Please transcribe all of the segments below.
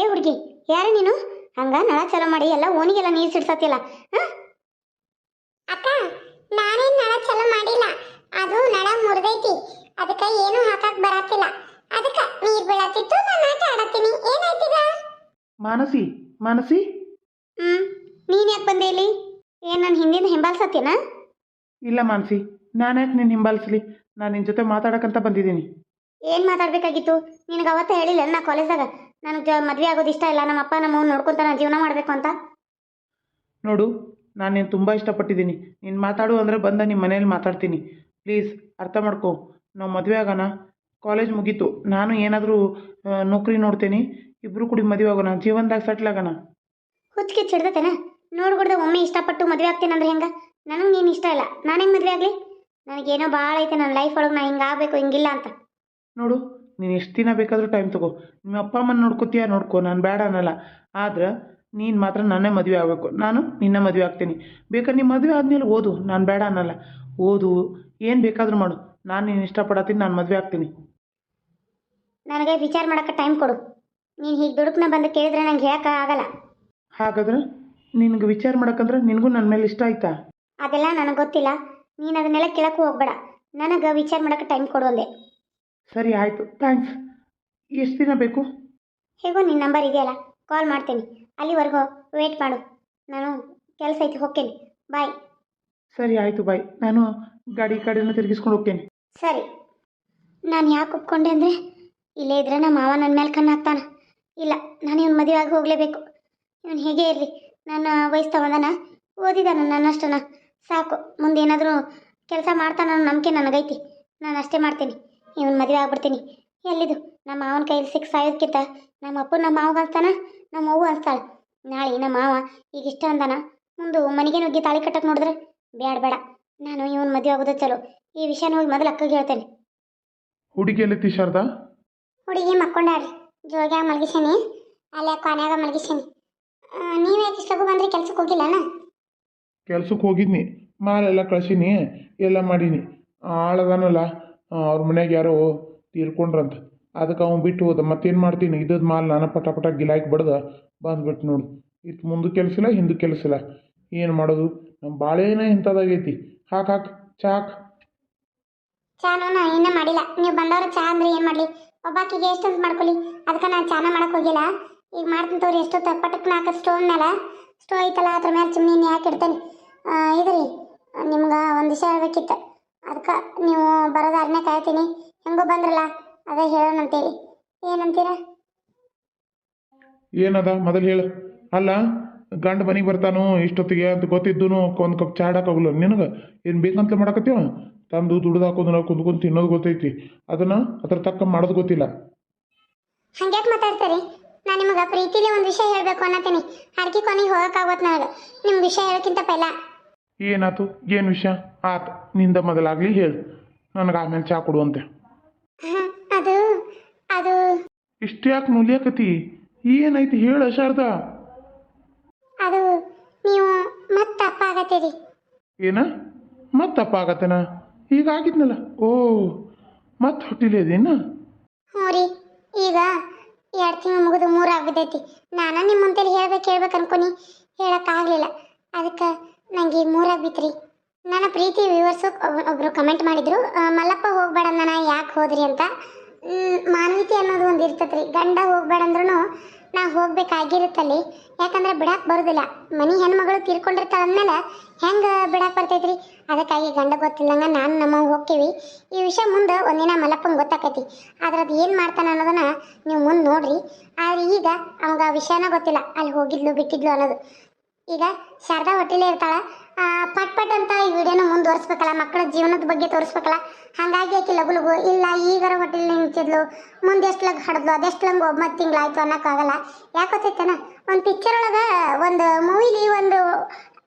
ಏ ಹುಡುಗಿ ಯಾರ ನೀನು? ಹಂಗ ನಳ ಚಲೋ ಮಾಡಿ ಎಲ್ಲ ಓಣಿಗೆಲ್ಲ ನೀರು ಸಿಡ್ಸತ್ತಿಲ್ಲ ಅಕ್ಕ ನಾನೇನ್ ನಳ ಚಲೋ ಮಾಡಿಲ್ಲ. ಅದು ನಳ ಮುರಿದೈತಿ. ಅದಕ್ಕ ಏನು ಹಾಕಕ್ ಬರತ್ತಿಲ್ಲ. ಅದಕ್ಕ ನೀರ್ ಬೀಳತ್ತಿತ್ತು ನಾನು ಆಟ ಆಡತ್ತೀನಿ. ಏನಾಯ್ತೀಗ ಮಾನಸಿ ಮಾನಸಿ? ಹ್ಮ್ ನೀನ್ ಯಾಕೆ ಬಂದೆ ಇಲ್ಲಿ? ಏನ್ ನನ್ನ ಹಿಂದಿನ ಹಿಂಬಾಲ್ಸತ್ತೇನ ಇಲ್ಲ ಮಾನಸಿ ನಾನು ಯಾಕೆ ನಿನ್ನ ಹಿಂಬಾಲಿಸ್ಲಿ? ನಾನು ನಿನ್ನ ಜೊತೆ ಮಾತಾಡಕ್ಕಂತ ಬಂದಿದ್ದೀನಿ. ಏನ್ ಮಾತಾಡ್ಬೇಕಾಗಿತ್ತು? ನಿನಗೆ ಅವತ್ತ ಹೇಳಿಲ್ಲ ನಾ ಕಾಲೇಜ್ದಾಗ ನನಗೆ ಮದುವೆ ಆಗೋದು ಇಷ್ಟ ಇಲ್ಲ. ನಮ್ಮ ಅಪ್ಪ ನಮ್ಮ ನೋಡ್ಕೊಂತ ನಾನು ಜೀವನ ಮಾಡಬೇಕು ಅಂತ. ನೋಡು ನಾನು ನೀನು ತುಂಬ ಇಷ್ಟಪಟ್ಟಿದ್ದೀನಿ. ನೀನು ಮಾತಾಡು ಅಂದರೆ ಬಂದ ನಿಮ್ಮ ಮನೇಲಿ ಮಾತಾಡ್ತೀನಿ. ಪ್ಲೀಸ್ ಅರ್ಥ ಮಾಡ್ಕೊ. ನಾವು ಮದುವೆ ಆಗೋಣ. ಕಾಲೇಜ್ ಮುಗೀತು. ನಾನು ಏನಾದರೂ ನೌಕರಿ ನೋಡ್ತೀನಿ. ಇಬ್ಬರು ಕೂಡಿ ಮದುವೆ ಆಗೋಣ. ಜೀವನದಾಗ ಸೆಟ್ಲ್ ಆಗೋಣ. ಹುಚ್ಚಿಗೆ ಚಿಡ್ದತೇನ. ನೋಡ್ಬಿಡ್ದೆ ಒಮ್ಮೆ ಇಷ್ಟಪಟ್ಟು ಮದುವೆ ಆಗ್ತೀನಿ ಅಂದ್ರೆ ಹೆಂಗ? ನನಗೆ ನೀನು ಇಷ್ಟ ಇಲ್ಲ. ನಾನು ಹೆಂಗೆ ಮದುವೆ ಆಗಲಿ? ನನಗೇನೋ ಭಾಳ ಐತೆ. ನನ್ನ ಲೈಫ್ ಒಳಗೆ ನಾ ಹಿಂಗಾಗಬೇಕು ಹಿಂಗಿಲ್ಲ ಅಂತ. ನೋಡು ನೀನು ಎಷ್ಟು ದಿನ ಬೇಕಾದರೂ ಟೈಮ್ ತಗೋ. ನಿಮ್ಮ ಅಪ್ಪ ಅಮ್ಮನ ನೋಡ್ಕೋತೀಯ? ನೋಡ್ಕೋ. ನಾನು ಬೇಡ ಅನ್ನಲ್ಲ. ಆದ್ರೆ ನೀನು ಮಾತ್ರ ನನ್ನೇ ಮದುವೆ ಆಗಬೇಕು. ನಾನು ನಿನ್ನ ಮದುವೆ ಆಗ್ತೀನಿ. ಬೇಕಾದ್ರೆ ನಿಮ್ಮ ಮದುವೆ ಆದಮೇಲೆ ಓದು. ನಾನು ಬೇಡ ಅನ್ನಲ್ಲ. ಓದು. ಏನು ಬೇಕಾದರೂ ಮಾಡು. ನಾನು ನೀನು ಇಷ್ಟಪಡತ್ತೀನಿ ನಾನು ಮದುವೆ ಆಗ್ತೀನಿ. ನನಗೆ ವಿಚಾರ ಮಾಡೋಕೆ ಟೈಮ್ ಕೊಡು. ನೀನು ಹೀಗೆ ದುಡುಕ್ನ ಬಂದು ಕೇಳಿದ್ರೆ ನಂಗೆ ಹೇಳಕ್ಕೆ ಆಗಲ್ಲ. ಹಾಗಾದ್ರೆ ನಿನಗೆ ವಿಚಾರ ಮಾಡೋಕ್ಕಂದ್ರೆ ನಿನಗೂ ನನ್ನ ಮೇಲೆ ಇಷ್ಟ ಆಯ್ತಾ? ಅದೆಲ್ಲ ನನಗೆ ಗೊತ್ತಿಲ್ಲ. ನೀನು ಅದನ್ನೆಲ್ಲ ಕೇಳಕ್ಕೂ ಹೋಗ್ಬೇಡ. ನನಗೆ ವಿಚಾರ ಮಾಡೋಕೆ ಟೈಮ್ ಕೊಡು ಅಂದೆ. ಸರಿ ಆಯಿತು ಥ್ಯಾಂಕ್ಸ್ ಎಷ್ಟು ದಿನ ಬೇಕು? ಹೇಗೋ ನಿನ್ನ ನಂಬರ್ ಇದೆಯಲ್ಲ ಕಾಲ್ ಮಾಡ್ತೀನಿ. ಅಲ್ಲಿವರೆಗೂ ವೇಟ್ ಮಾಡು. ನಾನು ಕೆಲಸ ಐತಿ ಹೋಗ್ತೇನೆ. ಬಾಯ್ ಸರಿ ಆಯಿತು ಬಾಯ್ ನಾನು ಗಾಡಿ ಕಡೆನ ತಿರುಗಿಸ್ಕೊಂಡು ಹೋಗ್ತೇನೆ. ಸರಿ. ನಾನು ಯಾಕೆ ಒಪ್ಕೊಂಡೆ ಅಂದರೆ ಇಲ್ಲೇ ಇದ್ರೆ ನಮ್ಮ ಮಾವ ನನ್ನ ಮೇಲೆ ಕಣ್ಣು ಹಾಕ್ತಾನೆ. ಇಲ್ಲ ನಾನು ಇವನು ಮದುವೆ ಆಗಿ ಹೋಗಲೇಬೇಕು. ಇವನು ಹೇಗೆ ಇರಲಿ. ನನ್ನ ವಯಸ್ಸು ತಗೊಂಡನ ಓದಿದಾನ ನನ್ನಷ್ಟನ ಸಾಕು ಮುಂದೇನಾದರೂ ಕೆಲಸ ಮಾಡ್ತಾನ ನಂಬಿಕೆ ನನಗೈತಿ. ನಾನು ಅಷ್ಟೇ ಮಾಡ್ತೀನಿ. ಇವನು ಮದುವೆ ಆಗ್ಬಿಡ್ತೀನಿ. ಎಲ್ಲಿದು? ನಮ್ಮ ಮಾವನ ಕೈಯಲ್ಲಿ ಸಿಕ್ಸ್ ಸಾಯೋದಕ್ಕಿಂತ ನಮ್ಮ ಅಪ್ಪ ನಮ್ಮ ಮಾವಗ ಅನ್ಸ್ತಾನ ನಮ್ಮ ಅವ್ವ ಅನ್ಸ್ತಾಳೆ ನಾಳೆ ನಮ್ಮ ಮಾವ ಈಗ ಇಷ್ಟ ಅಂದಾನ? ಮುಂದೆ ಮನೆಗೆ ನುಗ್ಗಿ ತಾಳಿ ಕಟ್ಟಕ್ಕೆ ನೋಡಿದ್ರೆ ಬೇಡ ಬೇಡ. ನಾನು ಇವನು ಮದುವೆ ಆಗೋದು ಚಲೋ. ಈ ವಿಷಯನ ಹೋಗಿ ಮೊದಲು ಅಕ್ಕಗೆ ಹೇಳ್ತೇನೆ. ಹುಡುಗಿ ಎಲ್ಲಿತ್ತಿ ಶಾರದಾ? ಹುಡುಗಿ ಮಕ್ಕೊಂಡಾಡ್ರಿ ಜೋಗ್ಯಾಗ ಮಲಗಿಸೇನಿ. ಅಲ್ಲೇ ಕೊನೆಯಾಗ ಮಲಗಿಸೀನಿ. ನೀವು ಯಾಕೆ ಇಷ್ಟಕ್ಕೂ ಬಂದ್ರೆ? ಕೆಲ್ಸಕ್ಕೆ ಹೋಗಿಲ್ಲನ? ಕೆಲ್ಸಕ್ಕೆ ಹೋಗಿದ್ನಿ. ಮಾಲೆಲ್ಲ ಕಳ್ಸೀನಿ. ಎಲ್ಲ ಮಾಡೀನಿ. ಆಳದನಲ್ಲ. ಅವ್ರ ಮನೆಗೆ ಯಾರೋ ತೀರ್ಕೊಂಡ್ರಂತ. ಅದಕ್ಕೆ ಅವ್ನು ಬಿಟ್ಟು ಹೋದ. ಮತ್ತೇನು ಮಾಡ್ತೀನಿ? ಇದ್ದದ ಮಾಲ್ ನಾನು ಪಟ ಪಟ ಗಿಲಾಕಿ ಬಡ್ದ. ಬಂದ್ಬಿಟ್ಟು ನೋಡು. ಇತ್ತು ಮುಂದೆ ಕೆಲಸ ಇಲ್ಲ, ಹಿಂದೆ ಕೆಲಸ ಇಲ್ಲ. ಏನು ಮಾಡೋದು? ನಮ್ಮ ಬಾಳೆನೇ ಇಂಥದ್ದಾಗೈತಿ ಹಾಕ್ ಹಾಕ್. ಚಾಕ್ ಚಾನು ನಾ ಇನ್ನೂ ಮಾಡಿಲ್ಲ. ನೀವು ಬಂದವರು ಚಾ ಅಂದ್ರೆ ಏನು ಮಾಡಲಿ? ಒಬ್ಬಾಕಿಗೆ ಎಷ್ಟೊಂದು ಮಾಡ್ಕೊಳ್ಳಿ ಅದಕ್ಕೆ ನಾನು ಚಾನ ಮಾಡಕ್ಕೆ ಹೋಗಿಲ್ಲ. ಈಗ ಮಾಡ್ತೀನಿ ತೋರಿ ಎಷ್ಟೊತ್ತು ಪಟಕ್ ನಾಲ್ಕು ಸ್ಟೋವ್ ಮೇಲೆ ಸ್ಟೋವ್ ಐತಲ್ಲ, ಅದ್ರ ಮೇಲೆ ಚಿಮ್ನಿ ಹಾಕಿಡ್ತೇನೆ ಇದ್ರಿ. ನಿಮ್ಗೆ ಒಂದು ವಿಷಯ ಅದಕ್ಕೆ ನೀವು ಬರೋದಾರನೇ ಕಾಯ್ತೀನಿ ಹೆಂಗೋ ಬಂದ್ರಲ್ಲ ಅದೇ ಹೇಳೋಣಂತೀರಿ ಏನಂತೀರ? ಏನದ? ಮೊದಲು ಹೇಳು. ಅಲ್ಲ ಗಂಡ ಮನೆಗೆ ಬರ್ತಾನು ಇಷ್ಟೊತ್ತಿಗೆ ಅಂತ ಗೊತ್ತಿದ್ದು ಒಂದು ಕಪ್ ಚಾ ಹಾಕೋಗಲ್ಲ ನಿನಗೆ? ಏನು ಬೇಕಂತ ಮಾಡಕತ್ತೀವ? ತಂದು ದುಡ್ದು ಹಾಕೋದು ನಾವು ಕುಂದ್ಕೊಂಡು ತಿನ್ನೋದು ಗೊತ್ತೈತಿ. ಅದನ್ನ ಅದ್ರ ತಕ್ಕ ಮಾಡೋದು ಗೊತ್ತಿಲ್ಲ. ಹಂಗ್ಯಾಕೆ ಮಾತಾಡ್ತೀರಿ? ನಾನು ನಿಮಗೆ ಪ್ರೀತಿಲಿ ಒಂದು ವಿಷಯ ಹೇಳಬೇಕು ಅನ್ನತೀನಿ ಅದಕ್ಕೆ ಕೊನೆಗೆ ಹೋಗೋಕ್ಕಾಗೋದು ನನಗೆ. ನಿಮ್ಗೆ ವಿಷಯ ಹೇಳೋಕ್ಕಿಂತ ಪೈಲ. ಏನಾತು? ಏನು ವಿಷಯ? ಆತು ನಿಂದ ಮೊದಲಾಗ್ಲಿ ಹೇಳು. ನನಗೆ ಆಮೇಲೆ ಚಾ ಕೊಡುವಂತೆ ಅದು ಅದು. ಇಷ್ಟು ಯಾಕೆ ನುಲಿಯಕತಿ? ಏನೈತಿ ಹೇಳು ಶಾರದಾ ಅದು ನೀವು ಮತ್ತೆ ಅಪ್ಪ ಆಗತ್ತೀರಿ ಏನ? ಮತ್ತಪ್ಪ ಆಗತ್ತನ ಈಗ ಆಗಿದ್ನಲ್ಲ. ಓ ಮತ್ತೆ ಹೊಟ್ಟಿಲಿ ಅದೇನ? ಹ್ಞೂ ರೀ ಈಗ ಎರಡು ತಿಂಗಳು ಮುಗಿದು ಮೂರು ಆಗ್ಬಿದ್ದೈತಿ ನಾನು ನಿಮ್ಮ ಮುಂದೆ ಹೇಳ್ಬೇಕು ಹೇಳ್ಬೇಕು ಅನ್ಕೊನಿ. ಹೇಳೋಕ್ಕಾಗಲಿಲ್ಲ. ಅದಕ್ಕೆ ನಂಗೆ ಈಗ ಮೂರು ಆಗ್ಬಿತ್ರಿ ನನ್ನ ಪ್ರೀತಿ ವ್ಯೂವರ್ಸು ಒಬ್ಬರು ಕಮೆಂಟ್ ಮಾಡಿದ್ರು ಮಲ್ಲಪ್ಪ ಹೋಗ್ಬೇಡ ನಾನು ಯಾಕೆ ಹೋದ್ರಿ ಅಂತ? ಮಾನವೀಯತೆ ಅನ್ನೋದು ಒಂದು ಇರ್ತತ್ರಿ. ಗಂಡ ಹೋಗ್ಬೇಡ ಅಂದ್ರೂ ನಾ ಹೋಗ್ಬೇಕಾಗಿರುತ್ತಲ್ಲಿ. ಯಾಕಂದ್ರೆ ಬಿಡಕ್ಕೆ ಬರೋದಿಲ್ಲ. ಮನಿ ಹೆಣ್ಮಗಳು ತೀರ್ಕೊಂಡಿರ್ತಾಳ ಅಂದ್ಮೇಲೆ ಹೆಂಗೆ ಬಿಡಾಕ್ ಬರ್ತೈತ್ರಿ? ಅದಕ್ಕಾಗಿ ಗಂಡ ಗೊತ್ತಿಲ್ಲಂಗ ನಾನು ನಮ್ಮ ಹೋಗ್ತೀವಿ. ಈ ವಿಷಯ ಮುಂದೆ ಒಂದಿನ ಮಲ್ಲಪ್ಪಂಗೆ ಗೊತ್ತಾಕೈತಿ. ಆದ್ರೆ ಅದು ಏನು ಮಾಡ್ತಾನೆ ಅನ್ನೋದನ್ನ ನೀವು ಮುಂದೆ ನೋಡ್ರಿ. ಆದ್ರೆ ಈಗ ಅವಾಗ ವಿಷಯನ ಗೊತ್ತಿಲ್ಲ. ಅಲ್ಲಿ ಹೋಗಿದ್ಲು, ಬಿಟ್ಟಿದ್ಲು ಅನ್ನೋದು. ಈಗ ಶಾರದಾ ಹೋಟೆಲೇ ಇರ್ತಾಳ. ಪಟ್ ಪಟ್ ಅಂತ ಈ ವಿಡಿಯೋನ ಮುಂದುವರಿಸ್ಬೇಕಲ್ಲ ಮಕ್ಕಳ ಜೀವನದ ಬಗ್ಗೆ ತೋರಿಸ್ಬೇಕಲ್ಲ. ಹಾಗಾಗಿ ಆಕೆ ಲಗು ಲಗು ಇಲ್ಲ ಈಗರ ಹೋಟೆಲ್ ನಿಂತಿದ್ಲು, ಮುಂದೆ ಎಷ್ಟು ಲಗ್ ಹಡ್ದು ಅದೆಷ್ಟು ಲಂಗ್ ಒಂಬತ್ತು ತಿಂಗಳಾಯ್ತು ಅನ್ನೋಕ್ಕಾಗಲ್ಲ. ಯಾಕೆ ಗೊತ್ತೈತನ? ಒಂದು ಪಿಕ್ಚರ್ ಒಳಗೆ ಒಂದು ಮೂವಿಲಿ ಒಂದು,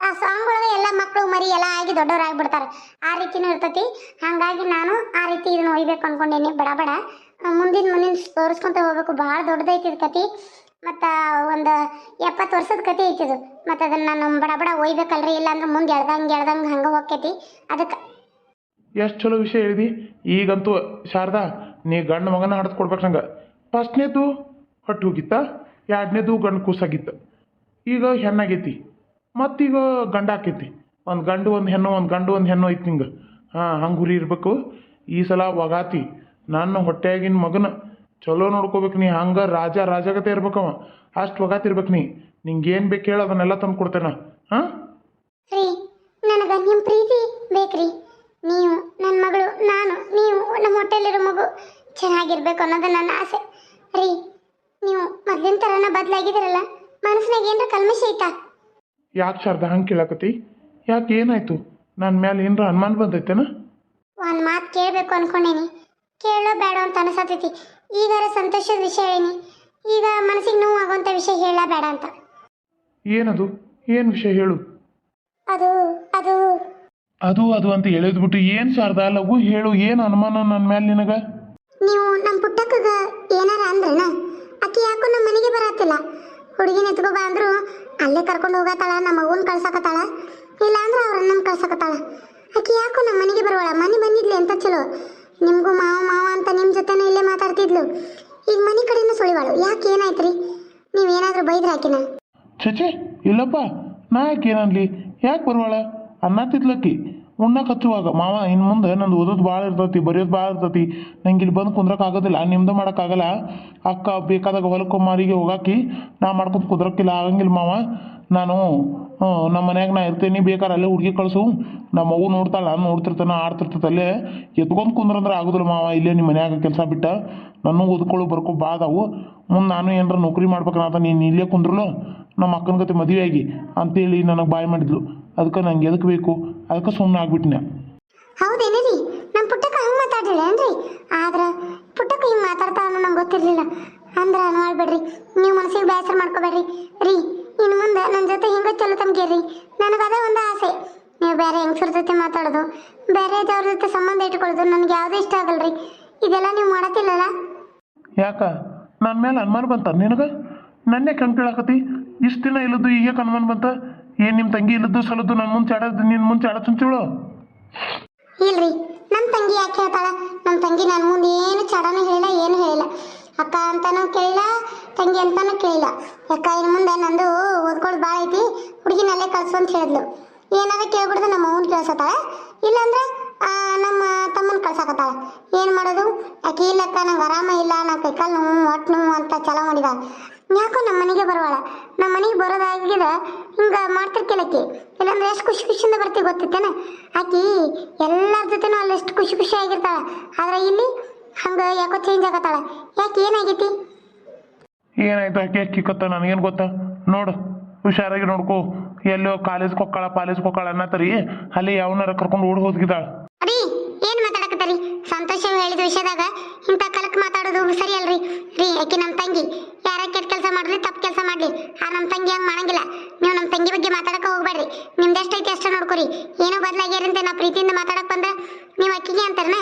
ಆ ಸಾಂಗ್ ಒಳಗೆ ಎಲ್ಲ ಮಕ್ಕಳು ಮರಿ ಎಲ್ಲ ಆಗಿ ದೊಡ್ಡವ್ರು ಆಗಿಬಿಡ್ತಾರೆ. ಆ ರೀತಿನೂ ಇರ್ತೈತಿ. ಹಾಗಾಗಿ ನಾನು ಆ ರೀತಿ ಇದನ್ನ ಒಯ್ಬೇಕು ಅನ್ಕೊಂಡೇನಿ. ಬಡ ಬಡ. ಮುಂದಿನ ಮುಂದಿನ ತೋರಿಸ್ಕೊಂತ ಹೋಗ್ಬೇಕು. ಭಾಳ ದೊಡ್ಡದೈತಿ ಇದು ಕತೆ ಮತ್ತು ಒಂದು ಎಪ್ಪತ್ತು ವರ್ಷದ ಕತೆ ಐತಿ ಇದು. ಮತ್ತು ಅದನ್ನು ನಾನು ಬಡ ಬಡ ಒಯ್ಬೇಕಲ್ರಿ? ಇಲ್ಲಾಂದ್ರೆ ಮುಂದೆ ಎಳ್ದಂಗೆ ಎಳ್ದಂಗೆ ಹಂಗೆ ಹೋಗ್ತೈತಿ. ಅದಕ್ಕೆ ಎಷ್ಟು ಚಲೋ ವಿಷಯ ಹೇಳಿದಿ. ಈಗಂತೂ ಶಾರದಾ, ನೀ ಗಂಡ ಮಗನ ಹಡ್ದು ಕೊಡ್ಬೇಕು ನಂಗೆ. ಫಸ್ಟ್ನೇದು ಹೊಟ್ಟು ಹೋಗಿತ್ತ ಎರಡನೇದು ಗಂಡು ಕೂಸಾಗಿತ್ತು. ಈಗ ಹೆಣ್ಣಾಗೈತಿ. ಮತ್ತೀಗ ಗಂಡ ಆಕೈತಿ. ಒಂದು ಗಂಡು, ಒಂದು ಹೆಣ್ಣು, ಒಂದು ಗಂಡು, ಒಂದು ಹೆಣ್ಣು ಐತಿ ಹಿಂಗೆ ಹಾಂ ಹಂಗೆ ಹುರಿ ಇರಬೇಕು. ಈ ಸಲ ಒಗಾತಿ ನನ್ನ ಹೊಟ್ಟೆಯಾಗಿನ ಮಗನ ಚಲೋ ನೋಡ್ಕೋಬೇಕು ನೀ. ಹಂಗೆ ರಾಜ, ರಾಜಗತೆ ಇರ್ಬೇಕವ. ಅಷ್ಟು ಒಗಾತಿರ್ಬೇಕು ನೀ. ನಿಂಗೆ ಏನು ಬೇಕು ಹೇಳ ಅದನ್ನೆಲ್ಲ ತಂದು ಕೊಡ್ತೇನೆ. ಹಾಂ? ರೀ ನನಗೆ ನಿಮ್ಮ ಪ್ರೀತಿ ಬೇಕ್ರಿ. ನೀವು ನನ್ನ ಮಗಳು ನಾನು ನೀವು ನಮ್ಮ ಹೊಟ್ಟೆಲಿರೋ ಮಗು ಚೆನ್ನಾಗಿರ್ಬೇಕು ಅನ್ನೋದು ನನ್ನ ಆಸೆ. ರೀ ನೀವು ಮೊದಲಿನ ಥರನ ಬದಲಾಗಿದ್ದೀರಲ್ಲ ಮನಸ್ಸಿನಾಗ ಏನರ ಕಲ್ಮಶ ಐತಾ? ಯಾಕೆ ಶಾರದಾ ಹಂಗೆ ಕೇಳಕತ್ತಿ? ಯಾಕೆ ಏನಾಯ್ತು? ನನ್ನ ಮೇಲೆ ಏನರ ಅನುಮಾನ ಬಂದೈತೇನ? ಒಂದು ಮಾತು ಕೇಳಬೇಕು ಅನ್ಕೊಂಡೇನಿ. ಕೇಳೋ ಬೇಡ ಅಂತ ಅನಿಸತೈತಿ. ಈಗಾರ ಸಂತೋಷದ ವಿಷಯ ಹೇಳೀನಿ ಈಗ ಮನಸ್ಸಿಗೆ ನೋವು ಆಗುವಂಥ ವಿಷಯ ಹೇಳ ಬೇಡ ಅಂತ. ಏನದು? ಏನು ವಿಷಯ ಹೇಳು? ಅದು ಅದು. ಅದು ಅದು ಅಂತ ಹೇಳಿದ್ಬಿಟ್ಟು ಏನು ಶಾರದಾ? ಲಘು ಹೇಳು ಏನು ಅನುಮಾನ ನನ್ನ ಮೇಲೆ ನಿನಗೆ? ನೀವು ನಮ್ಮ ಪುಟ್ಟಕ್ಕಗ ಏನಾರ ಅಂದ್ರನ? ಅಕ್ಕಿ ಯಾಕೋ ನಮ್ಮ ಮನೆಗೆ ಬರತ್ತಿಲ್ಲ. ಹುಡುಗಿನ ಎತ್ಕೊ ಬಾ ಅಂದ್ರು ಅಲ್ಲೇ ಕರ್ಕೊಂಡು ಹೋಗತ್ತಾಳ ನಮ್ಮ ಮಗುನ್ ಕಳ್ಸಕತ್ತಾಳ. ಇಲ್ಲ ಅಂದ್ರೆ ಅವ್ರನ್ನ ಅಣ್ಣನ ಕಳ್ಸಕತ್ತಾಳ. ಅಕ್ಕಿ ಯಾಕೋ ನಮ್ಮ ಮನೆಗೆ ಬರುವಳ? ಮನೆ ಬಂದಿದ್ಲಿ ಅಂತ ಚಲೋ? ನಿಮಗೂ ಮಾವ ಮಾವ ಅಂತ ನಿಮ್ಮ ಜೊತೆನೂ ಇಲ್ಲೇ ಮಾತಾಡ್ತಿದ್ಲು. ಈಗ ಮನೆ ಕಡೆನೂ ಸುಳಿವಾಳು. ಯಾಕೆ ಏನಾಯ್ತ್ರಿ? ನೀವೇನಾದ್ರೂ ಬೈದ್ರೆ ಆಕಿನ? ಛೇ ಇಲ್ಲಪ್ಪ, ನಾ ಏನನ್ಲಿ? ಯಾಕೆ ಬರುವಾಳ? ಅನ್ನ ತಿದ್ಲಕ್ಕಿ. ಉಣ್ಣ ಹಚ್ಚುವಾಗ ಮಾವ ಇನ್ನು ಮುಂದೆ ನಂದು ಓದೋದು ಭಾಳ ಇರ್ತೈತಿ, ಬರೆಯೋದು ಭಾಳ ಇರ್ತೈತಿ. ನಂಗೆ ಇಲ್ಲಿ ಬಂದು ಕುಂದ್ರಕ್ಕೆ ಆಗೋದಿಲ್ಲ, ನಿಮ್ದು ಮಾಡೋಕ್ಕಾಗಲ್ಲ ಅಕ್ಕ ಬೇಕಾದಾಗ ಹೊಲಕ್ಕೆ ಮಾರಿಗೆ ಹೋಗಾಕಿ, ನಾ ಮಾಡ್ಕೊಂಡು ಕುಂದ್ರಕ್ಕಿಲ್ಲ, ಆಗಂಗಿಲ್ಲ ಮಾವ. ನಾನು ಹ್ಞೂ, ನಮ್ಮ ಮನ್ಯಾಗ ನಾ ಇರ್ತೀನಿ ಬೇಕಾದ್ರೆ ಅಲ್ಲೇ ಹುಡುಗಿ ಕಳಿಸು. ನಮ್ಮ ಮಗು ನೋಡ್ತಾಳೆ ನೋಡ್ತಿರ್ತಾನೆ ಆಡ್ತಿರ್ತದೆ ಅಲ್ಲೇ. ಎತ್ಕೊಂಡು ಕುಂದ್ರಂದ್ರೆ ಆಗೋದಿಲ್ಲ ಮಾವ, ಇಲ್ಲೇ ನಿಮ್ಮ ಮನ್ಯಾಗ ಕೆಲಸ ಬಿಟ್ಟ. ನಾನು ಓದ್ಕೊಳ್ಳು ಬರ್ಕೊ, ಬಾ ಅದಾವು. ಮುಂದೆ ನಾನು ಏನಾರ ನೌಕರಿ ಮಾಡ್ಬೇಕನ್ನತ ನೀನು ಇಲ್ಲೇ ಕುಂದ್ರಲು ನಮ್ಮ ಅಕ್ಕನ ಕತೆ ಮದುವೆ ಆಗಿ ಅಂತೇಳಿ ನನಗೆ ಬಾಯ್ ಮಾಡಿದ್ಲು. ಅದಕ್ಕೆ ನಂಗೆ ಎದಕ್ಕೆ ಬೇಕು? ಅದಕ್ಕೆ ಸುಮ್ಮನೆ ಆಗ್ಬಿಟ್ಟಿನ ಹೌದೇನೇ ರೀ ನಮ್ಮ ಪುಟ್ಟಕ್ಕ ಹಂಗೆ ಮಾತಾಡಿಲ್ಲ ಏನ್ರಿ? ಆದ್ರೆ ಪುಟ್ಟಕ್ಕ ಹಿಂಗೆ ಮಾತಾಡ್ತಾ ಅನ್ನೋ ನಂಗೆ ಗೊತ್ತಿರಲಿಲ್ಲ. ಅಂದ್ರೆ ಮಾಡ್ಬೇಡ್ರಿ ನೀವು ಮನಸ್ಸಿಗೆ ಬೇಸರ ಮಾಡ್ಕೋಬೇಡ್ರಿ. ರೀ ನನ್ನ ಜೊತೆ ಹಿಂಗೆ ಚಲೋ ಗೆರಿ ನನಗೆ ಅದೇ ಒಂದು ಆಸೆ. ನೀವು ಬೇರೆ ಹೆಂಗಸ್ರ ಜೊತೆ ಮಾತಾಡೋದು ಬೇರೆ ದೇವ್ರ ಜೊತೆ ಸಂಬಂಧ ಇಟ್ಕೊಳ್ಳೋದು ನನಗೆ ಯಾವುದೂ ಇಷ್ಟ ಆಗಲ್ರಿ? ಇದೆಲ್ಲ ನೀವು ಮಾಡತಿಲ್ಲಲ್ಲ ಯಾಕ? ನನ್ನ ಮೇಲೆ ಅನುಮಾನ ಬಂತ ನಿನಗೆ? ನನ್ನೇ ಕಣ್ ಕೇಳಾಕತಿ ಇಷ್ಟು ದಿನ ಇಲ್ಲದ್ದು ಈಗ ಅನುಮಾನ ಬಂತ? ಏನು ನಿಮ್ಮ ತಂಗಿ ಇಲ್ಲದ್ದು ಸಲದ್ದು ನನ್ನ ಮುಂಚೆ ಆಡೋದು ನಿನ್ನ ಮುಂಚೆ ಆಡ ಚುಂಚುಳು? ಇಲ್ರಿ ನಮ್ಮ ತಂಗಿ ಯಾಕೆ ಹೇಳ್ತಾಳ? ನಮ್ಮ ತಂಗಿ ನನ್ನ ಮುಂದೆ ಏನು ಚಡನೂ ಹೇಳಿಲ್ಲ ಏನು ಹೇಳಿಲ್ಲ. ಅಕ್ಕ ಅಂತಾನೂ ಕೇಳಿಲ್ಲ ತಂಗಿ ಅಂತಾನು ಕೇಳಿಲ್ಲ. ಯಾಕ ಇನ್ನು ಮುಂದೆ ನಂದು ಓದ್ಕೊಳ್ಳೋದು ಭಾಳ ಐತಿ, ಹುಡುಗಿನಲ್ಲೇ ಕಳ್ಸು ಅಂತ ಹೇಳಿದ್ಲು. ಏನಾದ್ರು ಕೇಳ್ಬಿಡ್ದು ನಮ್ಮ ಅವ್ನ ಕೇಳ್ಸತ್ತಾಳೆ. ಇಲ್ಲಾಂದ್ರೆ ನಮ್ಮ ತಮ್ಮನ ಕಳ್ಸಾಕತ್ತಾಳೆ. ಏನು ಮಾಡೋದು? ಆಕೆ ಇಲ್ಲಕ್ಕ ನಂಗೆ ಆರಾಮ ಇಲ್ಲ ನಾ ಕೈಕಾಲು ನೋವು, ಹೊಟ್ಟೆ ನೋವು ಅಂತ ಚಲ ಮಾಡಿದ ಯಾಕೋ ನಮ್ಮ ಮನೆಗೆ ಬರವಾಳ. ನಮ್ಮ ಮನೆಗೆ ಬರೋದಾಗಿದ ಹಿಂಗೆ ಮಾಡ್ತಿರ್ಕಿಲ್ಲಕ್ಕಿ ಇಲ್ಲಾಂದ್ರೆ ಎಷ್ಟು ಖುಷಿ ಖುಷಿಯಿಂದ ಬರ್ತೀವಿ ಗೊತ್ತಿತ್ತೇನೆ? ಆಕಿ ಎಲ್ಲರ ಜೊತೆನೂ ಅಲ್ಲಿ ಎಷ್ಟು ಖುಷಿ ಖುಷಿ ಆದ್ರೆ ಇಲ್ಲಿ ಹಂಗೆ ಯಾಕೋ ಚೇಂಜ್ ಆಗತ್ತಾಳೆ. ಯಾಕೆ ಏನಾಗೈತಿ? ಏನಾಯ್ತು ಆಕೆ ಕಿಕ್ಕತ್ತ ನನಗೇನು ಗೊತ್ತಾ? ನೋಡು, ಹುಷಾರಾಗಿ ನೋಡ್ಕೋ. ಎಲ್ಲೋ ಕಾಲೇಜ್ ಕೊಕ್ಕಳ, ಪಾಲೇಜ್ ಕೊಕ್ಕಳ ಅನ್ನತ್ತರಿ. ಅಲ್ಲಿ ಯಾವನಾರ ಕರ್ಕೊಂಡು ಓಡಿ ಹೋದ್ಗಿದ್ದಾಳ. ರೀ ಏನ್ ಮಾತಾಡಕತ್ತರಿ? ಸಂತೋಷ ಹೇಳಿದ ವಿಷಯದಾಗ ಇಂಥ ಕಲಕ್ ಮಾತಾಡೋದು ಸರಿ ಅಲ್ರಿ ರೀ ಯಾಕೆ ನಮ್ಮ ತಂಗಿ. ಯಾರ ಕೆಟ್ಟ ಕೆಲಸ ಮಾಡ್ಲಿ, ತಪ್ಪು ಕೆಲಸ ಮಾಡ್ಲಿ. ಆ ನಮ್ಮ ತಂಗಿ ಹಂಗೆ ಮಾಡಂಗಿಲ್ಲ. ನೀವು ನಮ್ಮ ತಂಗಿ ಬಗ್ಗೆ ಮಾತಾಡಕ ಹೋಗ್ಬೇಡ್ರಿ ನಿಮ್ದೆಷ್ಟೈತಿ ಅಷ್ಟೇ ನೋಡ್ಕೊರಿ. ಏನೋ ಬದಲಾಗಿರಂತೆ ನಾ ಪ್ರೀತಿಯಿಂದ ಮಾತಾಡಕ್ ಬಂದ್ರೆ ನೀವು ಅಕ್ಕಿಗೆ ಅಂತಾರನ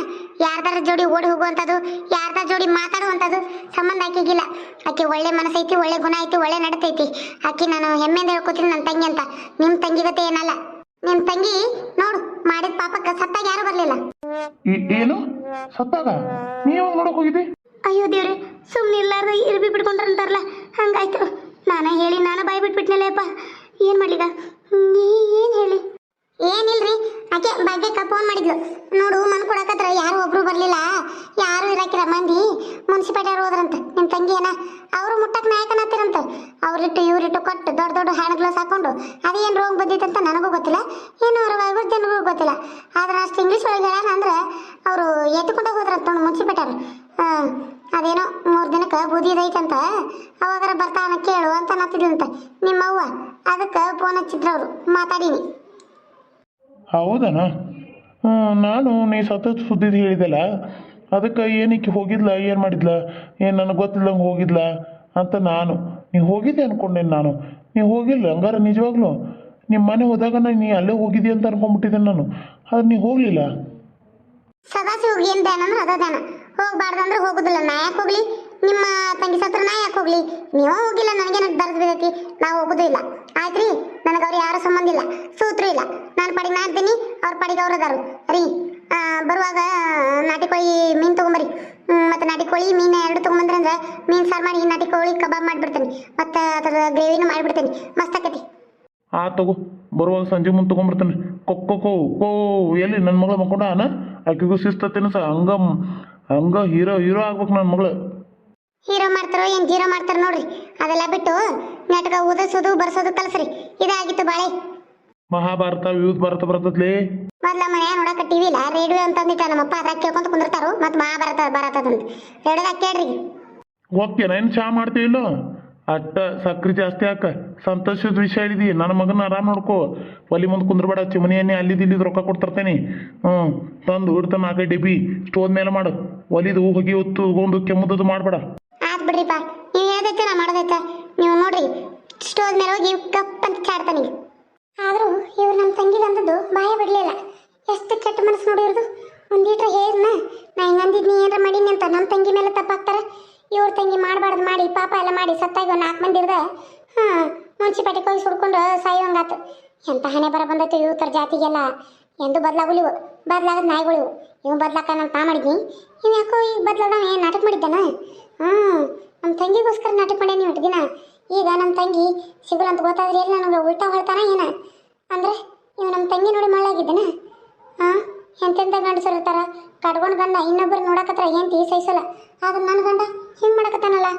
ಯಾರ್ದಾರ ಜೋಡಿ ಓಡಿ ಹೋಗುವಂಥದ್ದು ಯಾರ್ದಾರ ಜೋಡಿ ಮಾತಾಡುವಂಥದ್ದು ಸಂಬಂಧ ಆಕಿಗಿಲ್ಲ. ಆಕೆ ಒಳ್ಳೆ ಮನಸ್ಸೈತಿ ಒಳ್ಳೆ ಗುಣ ಐತಿ ಒಳ್ಳೆ ನಡತೈತಿ. ಆಕೆ ನಾನು ಹೆಮ್ಮೆಯಿಂದ ಹೇಳ್ಕೊತೀನಿ ನನ್ನ ತಂಗಿ ಅಂತ. ನಿಮ್ಮ ತಂಗಿ ಗತೆ ಏನಲ್ಲ. ನಿಮ್ಮ ತಂಗಿ ನೋಡು ಮಾಡಿದ ಪಾಪಕ್ಕೆ ಸತ್ತಾಗ ಯಾರು ಬರಲಿಲ್ಲ. ಏನು? ಸತ್ತಾಗ? ನೀವು ನೋಡಕ್ ಹೋಗಿದ್ದಿ? ಅಯ್ಯೋ ದೇವ್ರೆ ಸುಮ್ಮನೆ ಇರ್ಲಾರ್ದ ಇರ್ಬಿ ಬಿಡ್ಕೊಂಡ್ರಂತಾರಲ್ಲ ಹಂಗಾಯ್ತು. ನಾನ ಹೇಳಿ ನಾನು ಬಾಯಿ ಬಿಟ್ಬಿಟ್ನಲ್ಲಪ್ಪ ಏನು ಮಾಡ್ಲಿಗ? ಏನು ಹೇಳಿ? ಏನಿಲ್ರಿ? ಆಕೆ ಭಾಗ್ಯಕ್ಕ ಫೋನ್ ಮಾಡಿದ್ಲು. ನೋಡು, ಮನ್ ಕೊಡಕತ್ರ ಯಾರು ಒಬ್ರು ಬರ್ಲಿಲ್ಲ. ಯಾರು ಇರಾಕಿರ ಮಂದಿ? ಮುನ್ಸಿಪಾಲ್ಟಿ ಅವ್ರು ಹೋದ್ರಂತ. ನಿಮ್ ತಂಗಿ ಏನ ಅವರು ಮುಟ್ಟಕ್ ನಾಯಕನತ್ತಿರಂತ ಅವ್ರಿಟ್ಟು, ಇವ್ರಿಟ್ಟು ಕೊಟ್ಟು ದೊಡ್ಡ ದೊಡ್ಡ ಹ್ಯಾಂಡ್ ಗ್ಲಾಸ್ ಹಾಕೊಂಡು ಅದೇನ್ ರೋಗ ಬಂದಿತ್ತಂತ ನನಗೂ ಗೊತ್ತಿಲ್ಲ. ಏನು ಅವ್ರ ವೈಭವ ಜನರಿಗೂ ಗೊತ್ತಿಲ್ಲ. ಆದ್ರೆ ಅಷ್ಟು ಇಂಗ್ಲೀಷ್ ಒಳಗೆ ಹೇಳೋಣ ಅಂದ್ರೆ ಅವರು ಎತ್ಕೊಂಡು ಹೋದ್ರಂತ ನೋಡಿ ಮುನ್ಸಿಪಾಲ್ಟಿ ಅದೇನೋ ಮೂರು ದಿನಕ್ಕೆ ಬೂದಿ ಐತಂತ ಅವಾಗಾರ ಬರ್ತಾನ ಕೇಳು ಅಂತ ಅನ್ನತ್ತಿದ್ಲಂತ. ನಿಮ್ಮವ್ವ, ಅದಕ್ಕೆ ಫೋನ್ ಹಚ್ಚಿದ್ರವ್ರು ಮಾತಾಡೀನಿ. ಹೌದನ ನಾನು ನೀ ಸತತ ಸುದ್ದಿ ಹೇಳಿದೆಲ್ಲ, ಅದಕ್ಕೆ ಏನಕ್ಕೆ ಹೋಗಿದ್ಲ, ಏನು ಮಾಡಿದ್ಲ, ಏನು ನನಗೆ ಗೊತ್ತಿಲ್ಲಂಗೆ ಹೋಗಿದ್ಲ ಅಂತ ನಾನು. ನೀ ಹೋಗಿದ್ದೆ ಅನ್ಕೊಂಡೆ ನಾನು. ನೀ ಹೋಗಿಲ್ಲ, ಹಂಗಾರೆ ನಿಜವಾಗ್ಲೂ? ನಿಮ್ಮ ಮನೆ ಹೋದಾಗ ನೀ ಅಲ್ಲೇ ಹೋಗಿದ್ದೆ ಅಂತ ಅನ್ಕೊಂಡ್ಬಿಟ್ಟಿದ್ದೆ ನಾನು. ಆದ್ರೆ ನೀ ಹೋಗಲಿಲ್ಲ? ಸದಾಸಿ ಹೋಗಿ ಅಂತ ಹೋಗ್ಬಾರ್ದು ಅಂದ್ರೆ ಹೋಗುದಿಲ್ಲ. ನಾ ಯಾಕೆ ಹೋಗ್ಲಿ? ನಿಮ್ಮ ತಂಗಿ ಸತ್ರ ನಾ ಯಾಕೆ ಹೋಗ್ಲಿ? ನೀವು ಹೋಗಿಲ್ಲ ನನಗೇನ ದರ್ದ್ ಬಿದ್ದೈತಿ ನಾ ಹೋಗೋದಿಲ್ಲ ಆಯ್ತ್ರಿ, ನನಗೆ ಅವ್ರು ಯಾರು ಪಡಿಗೆ ನಾ ಇದ್ದೀನಿ ಅವ್ರ ಪಾಡಿಗೆ ಅವ್ರು ಅದಾರು. ರೀ ಬರುವಾಗ ನಾಟಿ ಕೋಳಿ ಮೀನು ತಗೊಂಬರಿ. ಮತ್ತು ನಾಟಿ ಕೋಳಿ ಎರಡು ಮೀನು ಎರಡು ತೊಗೊಂಬಂದ್ರಂದ್ರೆ ಮೀನು ಸಾರು ಮಾಡಿ ನಾಟಿ ಕೋಳಿ ಕಬಾಬ್ ಮಾಡಿಬಿಡ್ತೀನಿ. ಮತ್ತು ಅದರ ಗ್ರೇವಿನೂ ಮಾಡಿಬಿಡ್ತೀನಿ. ಮಸ್ತ್ ಆಕೈತಿ. ಆ ತಗೋ ಬರುವಾಗ ಸಂಜೆ ಮುಂದೆ ತೊಗೊಂಬರ್ತಾನೆ. ಕೊಕ್ಕೋ ಕೋ ಕೋ ಎಲ್ಲಿ ನನ್ನ ಮಗಳು ಮಕ್ಕೊಂಡ? ಅನ? ಆಕೆಗೂ ಶಿಸ್ತತ್ತೇನು ಸರ್ ಹಂಗ ಹಂಗ ಹೀರೋ ಹೀರೋ ಆಗ್ಬೇಕು ನನ್ನ ಮಗಳು. ಹೀರೋ ಮಾಡ್ತಾರೋ ಏನು ಜೀರೋ ಮಾಡ್ತಾರೋ ನೋಡ್ರಿ. ಅದೆಲ್ಲ ಬಿಟ್ಟು ನಾಟಕ ಓದಿಸೋದು ಬರ್ಸೋದು ಕಲಸ್ರಿ. ಇದಾಗಿತ್ತು ಬಾಳೆ. ಮಹಾಭಾರತ ವಿವಿಧ ಭಾರತ ಬರ್ತದ್ಲಿ? ಮೊದ್ಲ ಮನ್ಯಾಗ ನೋಡಕ ಇಲ್ಲ ರೇಡಿಯೋ ಅಂತ ಅಂದಿಟ್ಟ ನಮ್ಮಪ್ಪ ಅದ್ರಾಗ ಕೇಳ್ಕೊಂತ ಕುಂದಿರ್ತಾರು ಮತ್ ಮಹಾಭಾರತ ಭಾರತ ಅಂತ ರೇಡಿಯೋದಾಗ ಕೇಳ್ರಿ. ಓಕೆ ಏನು ಚಾ ಮಾಡ್ತೀವಿಲ್ಲ ಅಟ್ಟ ಸಕ್ರೆ ಜಾಸ್ತಿ ಹಾಕ ಸಂತೋಷದ ವಿಷಯ ಹೇಳಿದಿ ನನ್ನ ಮಗನ ಆರಾಮ್ ನೋಡ್ಕೋ. ಒಲಿ ಮುಂದೆ ಕುಂದ್ರಬೇಡ ಚಿಮನಿ ಎಣ್ಣೆ ಅಲ್ಲಿದ್ದು ಇಲ್ಲಿದ್ದು ರೊಕ್ಕ ಕೊಡ್ತಿರ್ತೇನೆ. ಹ್ಞೂ ತಂದು ಇಡ್ತಾನೆ ನಾಲ್ಕೈದು ಡಿಬಿ ಸ್ಟೋನ್ ಮೇಲೆ ಮಾಡು. ಒಲಿದು ಹೋಗಿ ಹೊತ್ತು ಒಂದು ಕೆಮ್ಮುದದು ಮಾಡಬೇಡ. ಆತ್ ಬಿಡ್ರಿಪ್ಪ ನೀವು ಹೇಳ್ದೈತೆ ನಾ ಮಾಡೋದೈತೆ. ನೀವು ನೋಡ್ರಿ ಸ್ಟೋನ್ ಮೇಲೆ ಹೋಗಿ ಕಪ್ ಅಂತ ಚಾಡ್ತಾನೆ ಆದರೂ ಇವ್ರು ನಮ್ಮ ತಂಗಿಗೆ ಅಂದದ್ದು ಬಾಯ ಬಿಡಲಿಲ್ಲ. ಎಷ್ಟು ಕೆಟ್ಟ ಮನಸ್ಸು ನೋಡಿ ಇವ್ರದು. ಲೀಟ್ರ್ ಹೇಳಿದ್ನ ನಾ ಹಿಂಗೆ ಅಂದಿದ್ನಿ ಏನಾರ ಮಾಡೀನಿ ಅಂತ ನಮ್ಮ ತಂಗಿ ಮೇಲೆ ತಪ್ಪಾಗ್ತಾರೆ. ಇವ್ರ ತಂಗಿ ಮಾಡಬಾರ್ದು ಮಾಡಿ, ಪಾಪ ಎಲ್ಲ ಮಾಡಿ ಸತ್ತಾಗಿ ಒಂದು ನಾಲ್ಕು ಮಂದಿ ಇರ್ದ. ಹಾಂ ಮುನ್ಸಿಪಾಲ್ಟಿಗೆ ಹೋಗಿ ಸುಡ್ಕೊಂಡು ಸಾಯೋಂಗಾತು ಎಂಥ ಹಣೆ ಬರ ಬಂದೈತೆ ಇವ್ ಥರ ಜಾತಿಗೆಲ್ಲ. ಎಂದು ಬದಲಾಗಲಿ ಇವು ಬದಲಾಗದ ನಾಯಿಗಳಿವು. ಇವು ಬದಲಾಕ ನಾನು ತಾ ಮಾಡಿದ್ನಿ. ಇವು ಯಾಕೋ ಈಗ ಬದಲಾದ ಏನು ನಾಟಕ ಮಾಡಿದ್ದಾನ? ಹ್ಞೂ ನಮ್ಮ ತಂಗಿಗೋಸ್ಕರ ನಾಟಕ ಮಾಡ್ಯಾನ ನೀವು ದಿನ. ಈಗ ನಮ್ಮ ತಂಗಿ ಸಿಗಲ್ಲ ಅಂತ ಗೊತ್ತಾದ್ರೆ ಎಲ್ಲಿ ನನಗೆ ಉಲ್ಟಾ ಹೊಳ್ತಾನ ಏನ? ಅಂದ್ರೆ ಇವು ನಮ್ಮ ತಂಗಿ ನೋಡಿ ಮಳ್ಳಾಗಿದ್ದಾನ? ಹಾಂ ಎಂತೆಂಥ ಗಂಡಸರು ಇರ್ತಾರ ಕಟ್ಕೊಂಡು ಗಂಡ ಇನ್ನೊಬ್ಬರು ನೋಡಕತ್ರ ಹೆಂಡತಿ ಸಹಿಸಲ್ಲ. ಆದ್ರೆ ನನ್ನ ಗಂಡ ಹಿಂಗೆ ಮಾಡಕತ್ತಾನಲ್ಲ?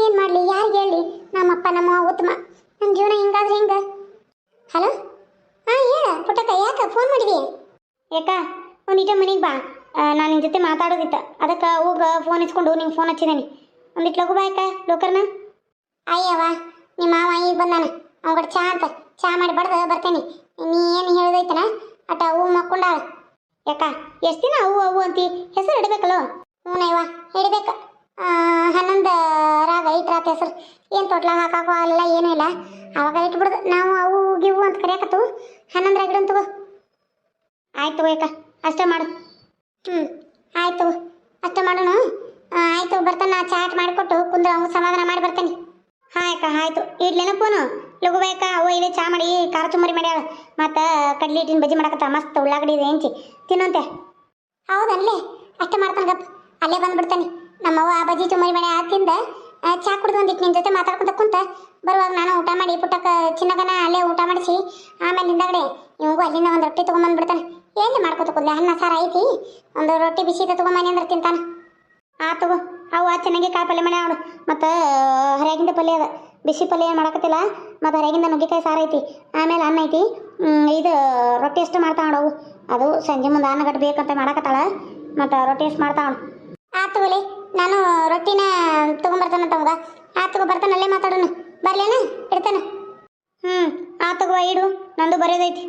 ಏನು ಮಾಡಲಿ? ಯಾರಿಗೆ ಹೇಳಿ ನಮ್ಮಪ್ಪ ನಮ್ಮ ಉತ್ತಮ. ನಮ್ಮ ಜೀವನ ಹಿಂಗಾದ್ರೆ ಹಿಂಗೆ? ಹಲೋ? ಹಾಂ ಹೇಳ ಪುಟ್ಟಕ್ಕ, ಯಾಕೆ ಫೋನ್ ಮಾಡಿದಿ? ಯಾಕ ಒಂದಿಟ ಮನೆಗೆ ಬಾ. ನಾನು ನಿನ್ನ ಜೊತೆ ಮಾತಾಡೋದಿತ್ತ. ಅದಕ್ಕೆ ಹೋಗ ಫೋನ್ ಇಸ್ಕೊಂಡು ನಿಂಗೆ ಫೋನ್ ಹಚ್ಚಿದ್ದೀನಿ ಒಂದಿಟ್ಟು ಬಾ ಯಾಕ ಲೋಕರ್ನ ಅಯ್ಯವ್ವ, ನಿಮ್ಮ ಮಾವ ಈಗ ಬಂದಾನ. ಅವ್ಗಡ ಚಾ ಅಂತ. ಚಾ ಮಾಡಿ ಬಡ್ದು ಬರ್ತೇನೆ. ನೀ ಏನು ಹೇಳೋದೈತನ? ಅಟ ಹೂ ಮಕ್ಕೊಂಡಾಳ. ಯಾಕ, ಎಷ್ಟು ದಿನ ಅವು ಅವು ಅಂತಿ? ಹೆಸರು ಇಡಬೇಕಲ್ಲೋ? ಹ್ಞೂನಯ್ಯವ ಹಿಡಬೇಕು ಹನ್ನೊಂದು ರಾಗ ಇಟ್ರಾತ ಹೆಸರು. ಏನು ತೊಟ್ಲ ಹಾಕಾಕೋ ಅಲ್ಲ ಏನೂ ಇಲ್ಲ. ಅವಾಗ ಇಟ್ಬಿಡ್ದು. ನಾವು ಅವು ಗಿವು ಅಂತ ಕರೆಯಕತ್ತು. ಹನ್ನೊಂದು ರಾಗ ತಗೋ. ಆಯ್ತು ಯಾಕ, ಅಷ್ಟೇ ಮಾಡು. ಹ್ಞೂ ಆಯ್ತು ಅಷ್ಟೇ ಮಾಡೋಣ. ಆಯಿತು ಬರ್ತಾನೆ. ನಾ ಚಾಟ್ ಮಾಡಿಕೊಟ್ಟು ಕುಂದ್ರ ಸಮಾಧಾನ ಮಾಡಿ ಬರ್ತೇನೆ. ಹಾಂ ಅಕ್ಕ, ಆಯ್ತು. ಇಡ್ಲೇನ ಫೋನು ಲಘು ಬೇಕ ಅವ ಇದೆ ಚಾ ಮಾಡಿ, ಖಾರ ಚುಮ್ಮರಿ ಮಾಡ್ಯಾಳ ಮತ್ತು ಕಡ್ಲಿ ಇಟ್ಟಿನ ಬಜ್ಜಿ ಮಾಡಕತ್ತ, ಮಸ್ತ್ ಉಳ್ಳಾಗಡ್ಡಿ ಇದೆ ಹೆಂಚಿ. ತಿನ್ನಂತೆ. ಹೌದಲ್ಲೇ ಅಷ್ಟೇ ಮಾಡ್ತಾನೆ ಗಪ್. ಅಲ್ಲೇ ಬಂದ್ಬಿಡ್ತಾನೆ. ನಮ್ಮವ್ವ ಆ ಬಜ್ಜಿ ಚುಮ್ಮರಿ ಮಾಡಿ ಆ ತಿಂದ ಚಾ ಕುಡ್ದು ಒಂದಿಟ್ಟು ನಿನ್ನ ಜೊತೆ ಮಾತಾಡ್ಕೊಂತ ಕುಂತ, ಬರುವಾಗ ನಾನು ಊಟ ಮಾಡಿ, ಪುಟ್ಟಕ್ಕ ಚಿನ್ನಗನ ಅಲ್ಲೇ ಊಟ ಮಾಡಿಸಿ, ಆಮೇಲೆ ಹಿಂದಗಡೆ ಇವಂಗೂ ಅಲ್ಲಿಂದ ಒಂದು ರೊಟ್ಟಿ ತೊಗೊಂಬಂದ್ಬಿಡ್ತಾನೆ ಎಲ್ಲಿ ಮಾಡ್ಕೊತ ಕೂದಲೆ? ಅನ್ನ ಸಾರು ಐತಿ? ಒಂದು ರೊಟ್ಟಿ ಬಿಸಿ ತೊಗೊಂಬನಿ ಅಂದ್ರೆ ತಿಂತಾನೆ. ಆ, ತಗೋ. ಚೆನ್ನಾಗಿ ಕಾಯಿ ಪಲ್ಯ ಮಾಡ್ಯಾವ ಮತ್ತು ಹರಿಯಾಗಿಂದ ಪಲ್ಯ ಅದ. ಬಿಸಿ ಪಲ್ಯ ಏನು ಮಾಡಕತ್ತಿಲ್ಲ. ಮತ್ತು ಹರಿಯಾಗಿಂದ ನುಗ್ಗೆಕಾಯಿ ಸಾರು ಐತಿ. ಆಮೇಲೆ ಅನ್ನ ಐತಿ. ಇದು ರೊಟ್ಟಿ ಎಷ್ಟು ಮಾಡ್ತಾ ನೋಡವು ಅದು ಸಂಜೆ ಮುಂದೆ ಅನ್ನಗಟ್ಟು ಬೇಕಂತ ಮಾಡಕತ್ತಾಳ. ಮತ್ತು ರೊಟ್ಟಿ ಎಷ್ಟು ಮಾಡ್ತಾ ಆತು ತಗೋಲಿ ನಾನು ರೊಟ್ಟಿನ ತೊಗೊಂಬರ್ತಾನಂತ ಹೌದಾ ಆತಗ ತಗೋ ಬರ್ತಾನೆ ಅಲ್ಲೇ ಮಾತಾಡೋಣ ಬರ್ಲೇನ ಇಡ್ತಾನೆ. ಹ್ಞೂ ಆತಗ ತಗೋ ಇಡು. ನಂದು ಬರೆಯೋದೈತಿ